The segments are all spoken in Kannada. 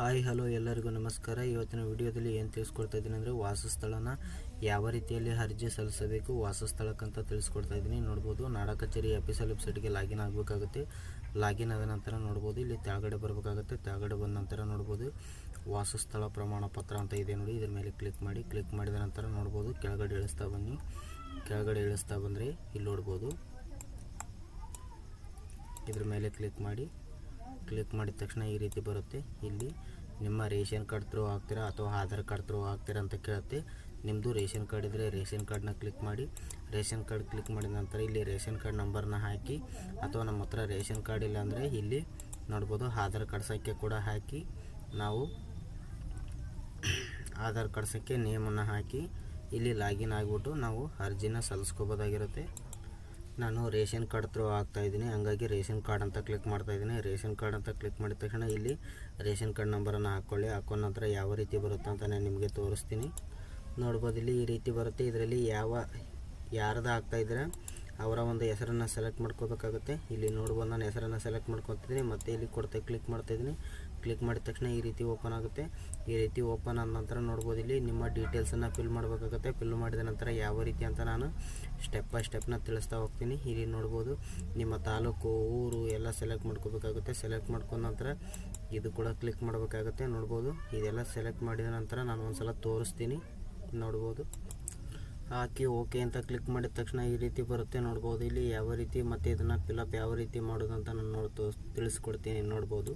ಹಾಯ್, ಹಲೋ ಎಲ್ಲರಿಗೂ ನಮಸ್ಕಾರ. ಇವತ್ತಿನ ವಿಡಿಯೋದಲ್ಲಿ ಏನು ತಿಳಿಸ್ಕೊಡ್ತಾ ಇದ್ದೀನಿ ಅಂದರೆ ವಾಸಸ್ಥಳನ ಯಾವ ರೀತಿಯಲ್ಲಿ ಅರ್ಜಿ ಸಲ್ಲಿಸಬೇಕು ವಾಸಸ್ಥಳಕ್ಕಂತ ತಿಳಿಸ್ಕೊಡ್ತಾ ಇದ್ದೀನಿ. ನೋಡ್ಬೋದು, ನಾಡ ಕಚೇರಿ ಆಫೀಸಲ್ ವೆಬ್ಸೈಟ್ಗೆ ಲಾಗಿನ್ ಆಗಬೇಕಾಗುತ್ತೆ. ಲಾಗಿನ್ ಆದ ನಂತರ ನೋಡ್ಬೋದು, ಇಲ್ಲಿ ತೆಳಗಡೆ ಬರಬೇಕಾಗುತ್ತೆ. ತೆಳಗಡೆ ಬಂದ ನಂತರ ನೋಡ್ಬೋದು, ವಾಸಸ್ಥಳ ಪ್ರಮಾಣ ಪತ್ರ ಅಂತ ಇದೆ ನೋಡಿ. ಇದ್ರ ಮೇಲೆ ಕ್ಲಿಕ್ ಮಾಡಿ ಕ್ಲಿಕ್ ಮಾಡಿದ ನಂತರ ನೋಡ್ಬೋದು, ಕೆಳಗಡೆ ಇಳಿಸ್ತಾ ಬನ್ನಿ. ಕೆಳಗಡೆ ಇಳಿಸ್ತಾ ಬಂದರೆ ಇಲ್ಲಿ ನೋಡ್ಬೋದು. ಇದ್ರ ಮೇಲೆ ಕ್ಲಿಕ್ ಮಾಡಿ ಕ್ಲಿಕ್ ಮಾಡಿದ ತಕ್ಷಣ ಈ ರೀತಿ ಬರುತ್ತೆ. ಇಲ್ಲಿ ನಿಮ್ಮ ರೇಷನ್ ಕಾರ್ಡ್ ಥ್ರೂ ಹಾಕ್ತೀರಾ ಅಥವಾ ಆಧಾರ್ ಕಾರ್ಡ್ ಥ್ರೂ ಹಾಕ್ತೀರಾ ಅಂತ ಕೇಳುತ್ತೆ. ನಿಮ್ಮದು ರೇಷನ್ ಕಾರ್ಡ್ ಇದ್ದರೆ ರೇಷನ್ ಕಾರ್ಡ್ನ ಕ್ಲಿಕ್ ಮಾಡಿ, ರೇಷನ್ ಕಾರ್ಡ್ ಕ್ಲಿಕ್ ಮಾಡಿದ ನಂತರ ಇಲ್ಲಿ ರೇಷನ್ ಕಾರ್ಡ್ ನಂಬರ್ನ ಹಾಕಿ ಅಥವಾ ನಮ್ಮ ಹತ್ರ ರೇಷನ್ ಕಾರ್ಡ್ ಇಲ್ಲ ಅಂದರೆ ಇಲ್ಲಿ ನೋಡ್ಬೋದು ಆಧಾರ್ ಕಾರ್ಡ್ ಸಂಖ್ಯೆ ಕೂಡ ಹಾಕಿ ನಾವು ಆಧಾರ್ ಕಾರ್ಡ್ ಸಂಖ್ಯೆ ನೇಮನ್ನು ಹಾಕಿ ಇಲ್ಲಿ ಲಾಗಿನ್ ಆಗಿಬಿಟ್ಟು ನಾವು ಅರ್ಜಿನ ಸಲ್ಲಿಸ್ಕೋಬೋದಾಗಿರುತ್ತೆ. ನಾನು ರೇಷನ್ ಕಾರ್ಡ್ ತ್ರೂ ಆಗ್ತಾ ಇದ್ದೀನಿ. ಹಂಗಾಗಿ ರೇಷನ್ ಕಾರ್ಡ್ ಅಂತ ಕ್ಲಿಕ್ ಮಾಡ್ತಾ ಇದ್ದೀನಿ. ರೇಷನ್ ಕಾರ್ಡ್ ಅಂತ ಕ್ಲಿಕ್ ಮಾಡಿದ ತಕ್ಷಣ ಇಲ್ಲಿ ರೇಷನ್ ಕಾರ್ಡ್ ನಂಬರನ್ನು ಹಾಕ್ಕೊಳ್ಳಿ ಹಾಕೊಂಡ ನಂತರ ಯಾವ ರೀತಿ ಬರುತ್ತೆ ಅಂತ ನಾನು ನಿಮಗೆ ತೋರಿಸ್ತೀನಿ. ನೋಡ್ಬೋದು ಇಲ್ಲಿ ಈ ರೀತಿ ಬರುತ್ತೆ. ಇದರಲ್ಲಿ ಯಾವ, ಯಾರ್ದು ಆಗ್ತಾ ಇದ್ದರೆ ಅವರ ಒಂದು ಹೆಸರನ್ನು ಸೆಲೆಕ್ಟ್ ಮಾಡ್ಕೋಬೇಕಾಗುತ್ತೆ. ಇಲ್ಲಿ ನೋಡ್ಬೋದು ನಾನು ಹೆಸರನ್ನು ಸೆಲೆಕ್ಟ್ ಮಾಡ್ಕೊತಿದ್ದೀನಿ. ಮತ್ತು ಇಲ್ಲಿ ಕೊಡ್ತಾ ಕ್ಲಿಕ್ ಮಾಡ್ತಾ ಇದ್ದೀನಿ. ಕ್ಲಿಕ್ ಮಾಡಿದ ತಕ್ಷಣ ಈ ರೀತಿ ಓಪನ್ ಆಗುತ್ತೆ. ಈ ರೀತಿ ಓಪನ್ ಆದ ನಂತರ ನೋಡ್ಬೋದು ಇಲ್ಲಿ ನಿಮ್ಮ ಡೀಟೇಲ್ಸನ್ನು ಫಿಲ್ ಮಾಡಬೇಕಾಗುತ್ತೆ. ಫಿಲ್ ಮಾಡಿದ ನಂತರ ಯಾವ ರೀತಿ ಅಂತ ನಾನು ಸ್ಟೆಪ್ ಬೈ ಸ್ಟೆಪ್ನ ತಿಳಿಸ್ತಾ ಹೋಗ್ತೀನಿ. ಇಲ್ಲಿ ನೋಡ್ಬೋದು ನಿಮ್ಮ ತಾಲೂಕು, ಊರು ಎಲ್ಲ ಸೆಲೆಕ್ಟ್ ಮಾಡ್ಕೋಬೇಕಾಗುತ್ತೆ. ಸೆಲೆಕ್ಟ್ ಮಾಡ್ಕೊಂಡ ನಂತರ ಇದು ಕೂಡ ಕ್ಲಿಕ್ ಮಾಡಬೇಕಾಗುತ್ತೆ. ನೋಡ್ಬೋದು ಇದೆಲ್ಲ ಸೆಲೆಕ್ಟ್ ಮಾಡಿದ ನಂತರ ನಾನು ಒಂದು ಸಲ ತೋರಿಸ್ತೀನಿ. ನೋಡ್ಬೋದು. ಹಾಕಿ ಓಕೆ ಅಂತ ಕ್ಲಿಕ್ ಮಾಡಿದ ತಕ್ಷಣ ಈ ರೀತಿ ಬರುತ್ತೆ. ನೋಡ್ಬೋದು ಇಲ್ಲಿ ಯಾವ ರೀತಿ ಮತ್ತು ಇದನ್ನು ಫಿಲಪ್ ಯಾವ ರೀತಿ ಮಾಡೋದು ಅಂತ ನಾನು ತೋರ್ಸ್ ತಿಳಿಸ್ಕೊಡ್ತೀನಿ. ನೋಡ್ಬೋದು.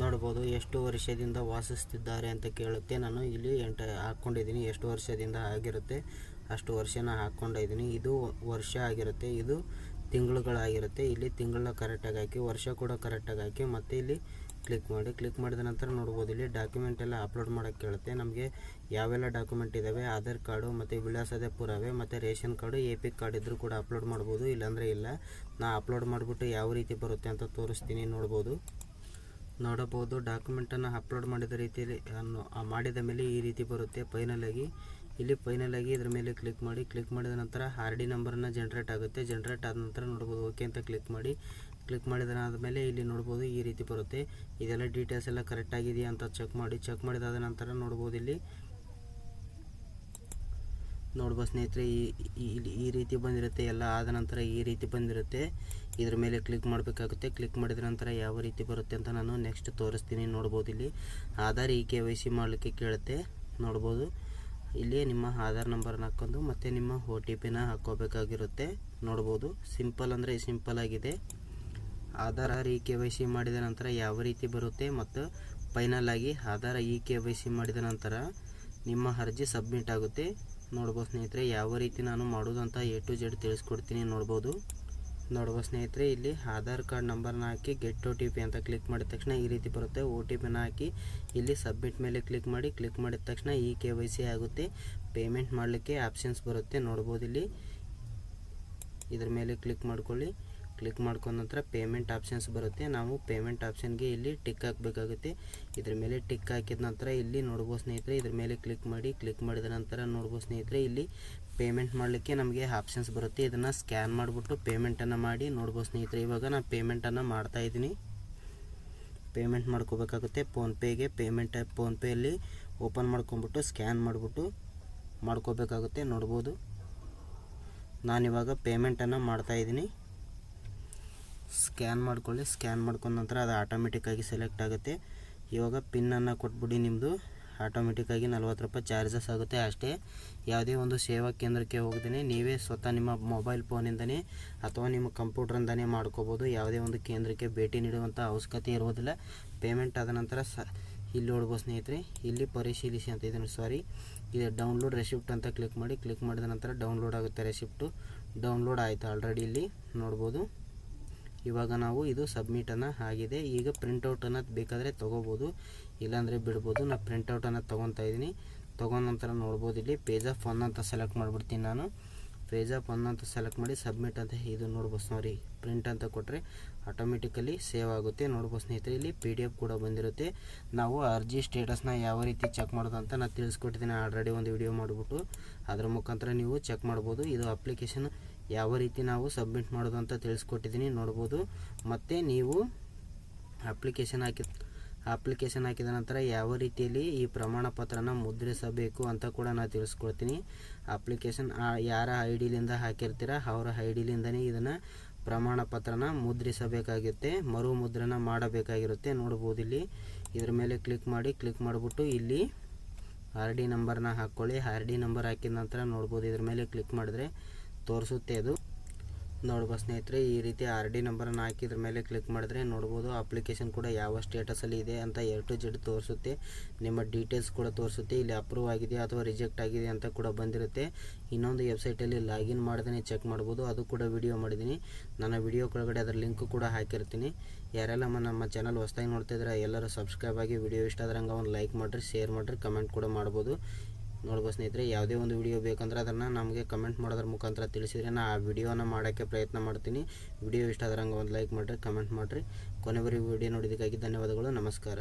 ನೋಡ್ಬೋದು ಎಷ್ಟು ವರ್ಷದಿಂದ ವಾಸಿಸ್ತಿದ್ದಾರೆ ಅಂತ ಕೇಳುತ್ತೆ. ನಾನು ಇಲ್ಲಿ ಎಂಟ ಹಾಕ್ಕೊಂಡಿದ್ದೀನಿ. ಎಷ್ಟು ವರ್ಷದಿಂದ ಆಗಿರುತ್ತೆ? ಅಷ್ಟು ವರ್ಷನ ಹಾಕ್ಕೊಂಡಿದ್ದೀನಿ. ಇದು ವರ್ಷ ಆಗಿರುತ್ತೆ. ಇದು ತಿಂಗಳುಗಳಾಗಿರುತ್ತೆ. ಇಲ್ಲಿ ತಿಂಗಳ ಕರೆಕ್ಟಾಗಿ ಹಾಕಿ, ವರ್ಷ ಕೂಡ ಕರೆಕ್ಟಾಗಿ ಹಾಕಿ ಮತ್ತು ಇಲ್ಲಿ ಕ್ಲಿಕ್ ಮಾಡಿ ಕ್ಲಿಕ್ ಮಾಡಿದ ನಂತರ ನೋಡ್ಬೋದು. ಇಲ್ಲಿ ಡಾಕ್ಯುಮೆಂಟ್ ಎಲ್ಲ ಅಪ್ಲೋಡ್ ಮಾಡೋಕ್ಕೆ ಕೇಳುತ್ತೆ. ನಮಗೆ ಯಾವೆಲ್ಲ ಡಾಕ್ಯುಮೆಂಟ್ ಇದ್ದಾವೆ ಆಧಾರ್ ಕಾರ್ಡು ಮತ್ತು ವಿಳಾಸದ ಪುರಾವೆ ಮತ್ತು ration card, A P card ಇದ್ದರೂ ಕೂಡ ಅಪ್ಲೋಡ್ ಮಾಡ್ಬೋದು. ಇಲ್ಲಾಂದರೆ ಇಲ್ಲ. ನಾ ಅಪ್ಲೋಡ್ ಮಾಡಿಬಿಟ್ಟು ಯಾವ ರೀತಿ ಬರುತ್ತೆ ಅಂತ ತೋರಿಸ್ತೀನಿ ನೋಡ್ಬೋದು. ನೋಡಬಹುದು. ಡಾಕ್ಯುಮೆಂಟನ್ನು ಅಪ್ಲೋಡ್ ಮಾಡಿದ ರೀತಿಯಲ್ಲಿ ಅನ್ನು ಮಾಡಿದ ಮೇಲೆ ಈ ರೀತಿ ಬರುತ್ತೆ. ಫೈನಲಾಗಿ ಇಲ್ಲಿ ಫೈನಲಾಗಿ ಇದ್ರ ಮೇಲೆ ಕ್ಲಿಕ್ ಮಾಡಿ ಕ್ಲಿಕ್ ಮಾಡಿದ ನಂತರ ಆರ್ ಡಿ ನಂಬರನ್ನು ಜನ್ರೇಟ್ ಆಗುತ್ತೆ. ಜನ್ರೇಟ್ ಆದ ನಂತರ ನೋಡ್ಬೋದು ಓಕೆ ಅಂತ ಕ್ಲಿಕ್ ಮಾಡಿ ಕ್ಲಿಕ್ ಮಾಡಿದ ಮೇಲೆ ಇಲ್ಲಿ ನೋಡ್ಬೋದು ಈ ರೀತಿ ಬರುತ್ತೆ. ಇದೆಲ್ಲ ಡೀಟೇಲ್ಸ್ ಎಲ್ಲ ಕರೆಕ್ಟ್ ಆಗಿದೆಯಾ ಅಂತ ಚೆಕ್ ಮಾಡಿ. ಚೆಕ್ ಮಾಡಿದಾದ ನಂತರ ನೋಡ್ಬೋದು ಇಲ್ಲಿ ನೋಡ್ಬೋದು ಸ್ನೇಹಿತರೆ, ಈ ಈ- ರೀತಿ ಬಂದಿರುತ್ತೆ, ಎಲ್ಲ ಆದ ನಂತರ ಈ ರೀತಿ ಬಂದಿರುತ್ತೆ. ಇದ್ರ ಮೇಲೆ ಕ್ಲಿಕ್ ಮಾಡಬೇಕಾಗುತ್ತೆ. ಕ್ಲಿಕ್ ಮಾಡಿದ ನಂತರ ಯಾವ ರೀತಿ ಬರುತ್ತೆ ಅಂತ ನಾನು ನೆಕ್ಸ್ಟ್ ತೋರಿಸ್ತೀನಿ, ನೋಡ್ಬೋದು ಇಲ್ಲಿ. ಆಧಾರ್ ಈ ಕೆ ವೈ ಸಿ ಮಾಡಲಿಕ್ಕೆ ಕೇಳುತ್ತೆ, ನೋಡ್ಬೋದು. ಇಲ್ಲಿ ನಿಮ್ಮ ಆಧಾರ್ ನಂಬರ್ನ ಹಾಕ್ಕೊಂಡು ಮತ್ತು ನಿಮ್ಮ ಒ ಟಿ ಪಿನ ಹಾಕ್ಕೋಬೇಕಾಗಿರುತ್ತೆ, ನೋಡ್ಬೋದು. ಸಿಂಪಲ್ ಅಂದರೆ ಸಿಂಪಲ್ ಆಗಿದೆ. ಆಧಾರ್ ಈ ಕೆ ವೈ ಸಿ ಮಾಡಿದ ನಂತರ ಯಾವ ರೀತಿ ಬರುತ್ತೆ ಮತ್ತು ಫೈನಲ್ ಆಗಿ ಆಧಾರ್ ಈ ಕೆ ವೈ ಸಿ ಮಾಡಿದ ನಂತರ ನಿಮ್ಮ ಅರ್ಜಿ ಸಬ್ಮಿಟ್ ಆಗುತ್ತೆ. ನೋಡ್ಬೋದು ಸ್ನೇಹಿತರೆ, ಯಾವ ರೀತಿ ನಾನು ಮಾಡೋದು ಅಂತ ಎ ಟು ಜೆಡ್ ತಿಳಿಸ್ಕೊಡ್ತೀನಿ ನೋಡ್ಬೋದು. ನೋಡ್ಬೋದು ಸ್ನೇಹಿತರೆ, ಇಲ್ಲಿ ಆಧಾರ್ ಕಾರ್ಡ್ ನಂಬರ್ನ ಹಾಕಿ ಗೆಟ್ ಒ ಟಿ ಪಿ ಅಂತ ಕ್ಲಿಕ್ ಮಾಡಿದ ತಕ್ಷಣ ಈ ರೀತಿ ಬರುತ್ತೆ. ಒ ಟಿ ಪಿನ ಹಾಕಿ ಇಲ್ಲಿ ಸಬ್ಮಿಟ್ ಮೇಲೆ ಕ್ಲಿಕ್ ಮಾಡಿ ಕ್ಲಿಕ್ ಮಾಡಿದ ತಕ್ಷಣ ಈ ಕೆ ವೈ ಸಿ ಆಗುತ್ತೆ. ಪೇಮೆಂಟ್ ಮಾಡಲಿಕ್ಕೆ ಆಪ್ಷನ್ಸ್ ಬರುತ್ತೆ. ನೋಡ್ಬೋದು ಇಲ್ಲಿ. ಇದ್ರ ಮೇಲೆ ಕ್ಲಿಕ್ ಮಾಡ್ಕೊಳ್ಳಿ. ಕ್ಲಿಕ್ ಮಾಡ್ಕೊಂಡ ನಂತರ ಪೇಮೆಂಟ್ ಆಪ್ಷನ್ಸ್ ಬರುತ್ತೆ. ನಾವು ಪೇಮೆಂಟ್ ಆಪ್ಷನ್ಗೆ ಇಲ್ಲಿ ಟಿಕ್ ಹಾಕಬೇಕಾಗುತ್ತೆ. ಇದ್ರ ಮೇಲೆ ಟಿಕ್ ಹಾಕಿದ ನಂತರ ಇಲ್ಲಿ ನೋಡ್ಬೋದು ಸ್ನೇಹಿತರೆ, ಇದ್ರ ಮೇಲೆ ಕ್ಲಿಕ್ ಮಾಡಿ ಕ್ಲಿಕ್ ಮಾಡಿದ ನಂತರ ನೋಡ್ಬೋದು ಸ್ನೇಹಿತರೆ, ಇಲ್ಲಿ ಪೇಮೆಂಟ್ ಮಾಡಲಿಕ್ಕೆ ನಮಗೆ ಆಪ್ಷನ್ಸ್ ಬರುತ್ತೆ. ಇದನ್ನು ಸ್ಕ್ಯಾನ್ ಮಾಡಿಬಿಟ್ಟು ಪೇಮೆಂಟನ್ನು ಮಾಡಿ ನೋಡ್ಬೋದು ಸ್ನೇಹಿತರೆ. ಇವಾಗ ನಾನು ಪೇಮೆಂಟನ್ನು ಮಾಡ್ತಾ ಇದ್ದೀನಿ. ಪೇಮೆಂಟ್ ಮಾಡ್ಕೋಬೇಕಾಗುತ್ತೆ. ಫೋನ್ಪೇಗೆ ಪೇಮೆಂಟ್ ಫೋನ್ಪೇಯಲ್ಲಿ ಓಪನ್ ಮಾಡ್ಕೊಂಬಿಟ್ಟು ಸ್ಕ್ಯಾನ್ ಮಾಡಿಬಿಟ್ಟು ಮಾಡ್ಕೋಬೇಕಾಗುತ್ತೆ. ನೋಡ್ಬೋದು. ನಾನಿವಾಗ ಪೇಮೆಂಟನ್ನು ಮಾಡ್ತಾಯಿದ್ದೀನಿ ಸ್ಕ್ಯಾನ್ ಮಾಡ್ಕೊಳ್ಳಿ. ಸ್ಕ್ಯಾನ್ ಮಾಡ್ಕೊಂಡ ನಂತರ ಅದು ಆಟೋಮೆಟಿಕ್ಕಾಗಿ ಸೆಲೆಕ್ಟ್ ಆಗುತ್ತೆ. ಇವಾಗ ಪಿನ್ನನ್ನು ಕೊಟ್ಬಿಡಿ ನಿಮ್ಮದು ಆಟೋಮೆಟಿಕ್ಕಾಗಿ ನಲ್ವತ್ತು ರೂಪಾಯಿ ಚಾರ್ಜಸ್ ಆಗುತ್ತೆ. ಅಷ್ಟೇ ಯಾವುದೇ ಒಂದು ಸೇವಾ ಕೇಂದ್ರಕ್ಕೆ ಹೋಗ್ದೇ ನೀವೇ ಸ್ವತಃ ನಿಮ್ಮ ಮೊಬೈಲ್ ಫೋನಿಂದನೇ ಅಥವಾ ನಿಮ್ಮ ಕಂಪ್ಯೂಟ್ರಿಂದನೇ ಮಾಡ್ಕೋಬೋದು. ಯಾವುದೇ ಒಂದು ಕೇಂದ್ರಕ್ಕೆ ಭೇಟಿ ನೀಡುವಂಥ ಅವಶ್ಯಕತೆ ಇರುವುದಿಲ್ಲ. ಪೇಮೆಂಟ್ ಆದ ನಂತರ ಸ, ಇಲ್ಲಿ ನೋಡ್ಬೋದು ಸ್ನೇಹಿತರೆ, ಇಲ್ಲಿ ಪರಿಶೀಲಿಸಿ ಅಂತ ಇದನ್ನು ಸಾರಿ ಇದು ಡೌನ್ಲೋಡ್ ರೆಸಿಪ್ಟ್ ಅಂತ ಕ್ಲಿಕ್ ಮಾಡಿ ಕ್ಲಿಕ್ ಮಾಡಿದ ನಂತರ ಡೌನ್ಲೋಡ್ ಆಗುತ್ತೆ ರೆಸಿಪ್ಟು ಡೌನ್ಲೋಡ್ ಆಯಿತು ಆಲ್ರೆಡಿ ಇಲ್ಲಿ. ನೋಡ್ಬೋದು. ಇವಾಗ ನಾವು ಇದು ಸಬ್ಮಿಟನ್ನು ಆಗಿದೆ. ಈಗ ಪ್ರಿಂಟೌಟನ್ನು ಬೇಕಾದರೆ ತೊಗೋಬೋದು. ಇಲ್ಲಾಂದರೆ ಬಿಡ್ಬೋದು. ನಾನು ಪ್ರಿಂಟೌಟನ್ನು ತೊಗೊತಾ ಇದ್ದೀನಿ. ತೊಗೊಂಡ ನಂತರ ನೋಡ್ಬೋದು ಇಲ್ಲಿ ಪೇಜ್ ಆಫ್ ಒನ್ ಅಂತ ಸೆಲೆಕ್ಟ್ ಮಾಡಿಬಿಡ್ತೀನಿ ನಾನು. ಪೇಜ್ ಆಪ್ ಅಂತ ಸೆಲೆಕ್ಟ್ ಮಾಡಿ ಸಬ್ಮಿಟ್ ಅಂತ ಇದು ನೋಡ್ಬೋದು ಸಾರಿ ಪ್ರಿಂಟ್ ಅಂತ ಕೊಟ್ಟರೆ ಆಟೋಮೆಟಿಕಲಿ ಸೇವ್ ಆಗುತ್ತೆ. ನೋಡ್ಬೋದು ಸ್ನೇಹಿತರೆ, ಇಲ್ಲಿ ಪಿ ಡಿ ಎಫ್ ಕೂಡ ಬಂದಿರುತ್ತೆ. ನಾವು ಅರ್ಜಿ ಸ್ಟೇಟಸ್ನ ಯಾವ ರೀತಿ ಚೆಕ್ ಮಾಡೋದು ಅಂತ ನಾನು ತಿಳಿಸ್ಕೊಟ್ಟಿದ್ದೀನಿ. ಆಲ್ರೆಡಿ ಒಂದು ವಿಡಿಯೋ ಮಾಡಿಬಿಟ್ಟು ಅದರ ಮುಖಾಂತರ ನೀವು ಚೆಕ್ ಮಾಡ್ಬೋದು. ಇದು ಅಪ್ಲಿಕೇಶನ್ ಯಾವ ರೀತಿ ನಾವು ಸಬ್ಮಿಟ್ ಮಾಡೋದು ಅಂತ ತಿಳಿಸ್ಕೊಟ್ಟಿದ್ದೀನಿ. ನೋಡ್ಬೋದು. ಮತ್ತು ನೀವು ಅಪ್ಲಿಕೇಶನ್ ಹಾಕಿ ಅಪ್ಲಿಕೇಶನ್ ಹಾಕಿದ ನಂತರ ಯಾವ ರೀತಿಯಲ್ಲಿ ಈ ಪ್ರಮಾಣ ಪತ್ರನ ಮುದ್ರಿಸಬೇಕು ಅಂತ ಕೂಡ ನಾನು ತಿಳಿಸ್ಕೊಳ್ತೀನಿ ಅಪ್ಲಿಕೇಶನ್ ಯಾರ ಐ ಡಿಲಿಂದ ಹಾಕಿರ್ತೀರ ಅವರ ಐ ಡಿಲಿಂದನೇ ಇದನ್ನು ಪ್ರಮಾಣ ಪತ್ರನ ಮುದ್ರಿಸಬೇಕಾಗುತ್ತೆ ಮರು ಮುದ್ರಣ ಮಾಡಬೇಕಾಗಿರುತ್ತೆ. ನೋಡ್ಬೋದು ಇಲ್ಲಿ. ಇದ್ರ ಮೇಲೆ ಕ್ಲಿಕ್ ಮಾಡಿ ಕ್ಲಿಕ್ ಮಾಡಿಬಿಟ್ಟು ಇಲ್ಲಿ ಆರ್ ಡಿ ನಂಬರ್ನ ಹಾಕ್ಕೊಳ್ಳಿ ಆರ್ ಡಿ ನಂಬರ್ ಹಾಕಿದ ನಂತರ ನೋಡ್ಬೋದು ಇದ್ರ ಮೇಲೆ ಕ್ಲಿಕ್ ಮಾಡಿದ್ರೆ ತೋರಿಸುತ್ತೆ ಅದು. ನೋಡ್ಬೋದು ಸ್ನೇಹಿತರೆ, ಈ ರೀತಿ ಆರ್ ಡಿ ನಂಬರನ್ನು ಹಾಕಿದ್ರ ಮೇಲೆ ಕ್ಲಿಕ್ ಮಾಡಿದ್ರೆ ನೋಡ್ಬೋದು, ಅಪ್ಲಿಕೇಶನ್ ಕೂಡ ಯಾವ ಸ್ಟೇಟಸಲ್ಲಿ ಇದೆ ಅಂತ ಎರ್ ಟು ಜೆಡ್ ತೋರಿಸುತ್ತೆ. ನಿಮ್ಮ ಡೀಟೇಲ್ಸ್ ಕೂಡ ತೋರಿಸುತ್ತೆ, ಇಲ್ಲಿ ಅಪ್ರೂವ್ ಆಗಿದೆ ಅಥವಾ ರಿಜೆಕ್ಟ್ ಆಗಿದೆ ಅಂತ ಕೂಡ ಬಂದಿರುತ್ತೆ. ಇನ್ನೊಂದು ವೆಬ್ಸೈಟಲ್ಲಿ ಲಾಗಿನ್ ಮಾಡ್ದೇ ಚೆಕ್ ಮಾಡ್ಬೋದು, ಅದು ಕೂಡ ವಿಡಿಯೋ ಮಾಡಿದ್ದೀನಿ. ನನ್ನ ವಿಡಿಯೋ ಕೆಳಗಡೆ ಅದರ ಲಿಂಕ್ ಕೂಡ ಹಾಕಿರ್ತೀನಿ. ಯಾರೆಲ್ಲ ನಮ್ಮ ಚಾನಲ್ ಹೊಸ್ದಾಗಿ ನೋಡ್ತಿದ್ರೆ ಎಲ್ಲರೂ ಸಬ್ಸ್ಕ್ರೈಬ್ ಆಗಿ ವಿಡಿಯೋ ಇಷ್ಟ ಆದ್ರೆ ಹಂಗೆ ಒಂದು ಲೈಕ್ ಮಾಡಿರಿ, ಶೇರ್ ಮಾಡಿರಿ, ಕಮೆಂಟ್ ಕೂಡ ಮಾಡ್ಬೋದು. ನೋಡ್ಬೋದು ಸ್ನೇಹಿತರೆ, ಯಾವುದೇ ಒಂದು ವಿಡಿಯೋ ಬೇಕಂದ್ರೆ ಅದನ್ನು ನಮಗೆ ಕಮೆಂಟ್ ಮಾಡೋದ್ರ ಮುಖಾಂತರ ತಿಳಿಸಿದ್ರೆ ನಾನು ಆ ವಿಡಿಯೋನ ಮಾಡೋಕ್ಕೆ ಪ್ರಯತ್ನ ಮಾಡ್ತೀನಿ. ವಿಡಿಯೋ ಇಷ್ಟ ಆದ್ರೆ ಒಂದು ಲೈಕ್ ಮಾಡಿರಿ, ಕಮೆಂಟ್ ಮಾಡಿರಿ. ಕೊನೆವರೆಗೂ ವಿಡಿಯೋ ನೋಡಿದ್ದಕ್ಕಾಗಿ ಧನ್ಯವಾದಗಳು, ನಮಸ್ಕಾರ.